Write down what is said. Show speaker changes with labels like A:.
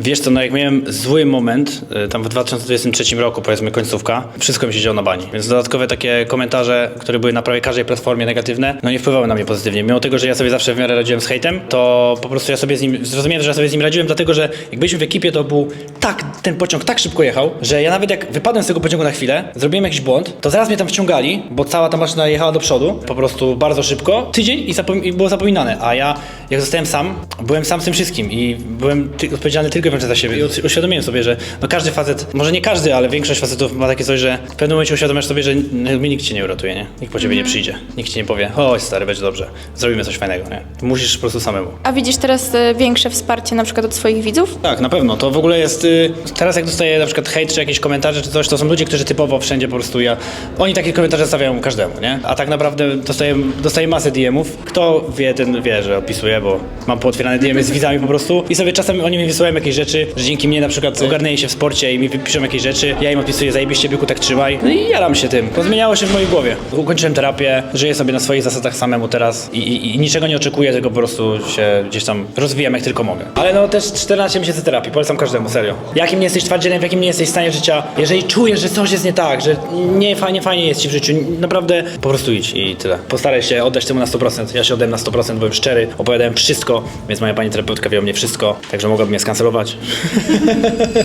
A: Wiesz co, no jak miałem zły moment, y, tam w 2023 roku, powiedzmy końcówka, wszystko mi się działo na bani. Więc dodatkowe takie komentarze, które były na prawie każdej platformie negatywne, no nie wpływały na mnie pozytywnie. Mimo tego, że ja sobie zawsze w miarę radziłem z hejtem, to po prostu ja sobie z nim, zrozumiałem, że ja sobie z nim radziłem, dlatego że jak byliśmy w ekipie, to był tak, ten pociąg tak szybko jechał, że ja nawet jak wypadłem z tego pociągu na chwilę, zrobiłem jakiś błąd, to zaraz mnie tam wciągali, bo cała ta maszyna jechała do przodu, po prostu bardzo szybko, tydzień i, zapom- i było zapominane, a ja jak zostałem sam, byłem sam z tym wszystkim i byłem odpowiedzialny tylko i wyłącznie za siebie i uświadomiłem sobie, że no każdy facet, może nie każdy, ale większość facetów ma takie coś, że w pewnym momencie uświadamiasz sobie, że n- nikt cię nie uratuje, nie? Nikt po ciebie nie przyjdzie, nikt ci nie powie, oj stary, będzie dobrze, zrobimy coś fajnego, nie? Musisz po prostu samemu.
B: A widzisz teraz e, większe wsparcie na przykład od swoich widzów?
A: Tak, na pewno. To w ogóle jest. Y, teraz jak dostaję na przykład hejt czy jakieś komentarze czy coś, to są ludzie, którzy typowo wszędzie po prostu ja. Oni takie komentarze stawiają każdemu, nie? A tak naprawdę dostaję, dostaję masę DM-ów. Kto wie, ten wie, że opisuję, bo mam pootwierane DM-y z widzami po prostu. I sobie czasem oni mi wysyłają jakieś rzeczy, że dzięki mnie na przykład ogarniają się w sporcie i mi piszą jakieś rzeczy. Ja im odpisuję, zajebiście byku, tak trzymaj. No i jaram się tym. To zmieniało się w mojej głowie. Ukończyłem terapię, żyję sobie na swoich zasadach samemu teraz i, i, i niczego nie oczekuję, tylko po prostu się gdzieś tam rozwijam jak tylko mogę. Ale no też 14 miesięcy terapii, polecam każdemu, serio. Jakim nie jesteś twardzielem, w jakim nie jesteś stanie życia, jeżeli czujesz, że coś jest nie tak, że nie fajnie, fajnie jest ci w życiu, naprawdę po prostu idź i tyle. Postaraj się oddać temu na 100%. Ja się oddałem na 100%, byłem szczery, opowiadałem wszystko, więc moja pani terapeutka wie o mnie wszystko, także mogłaby mnie skancelować zdecydować.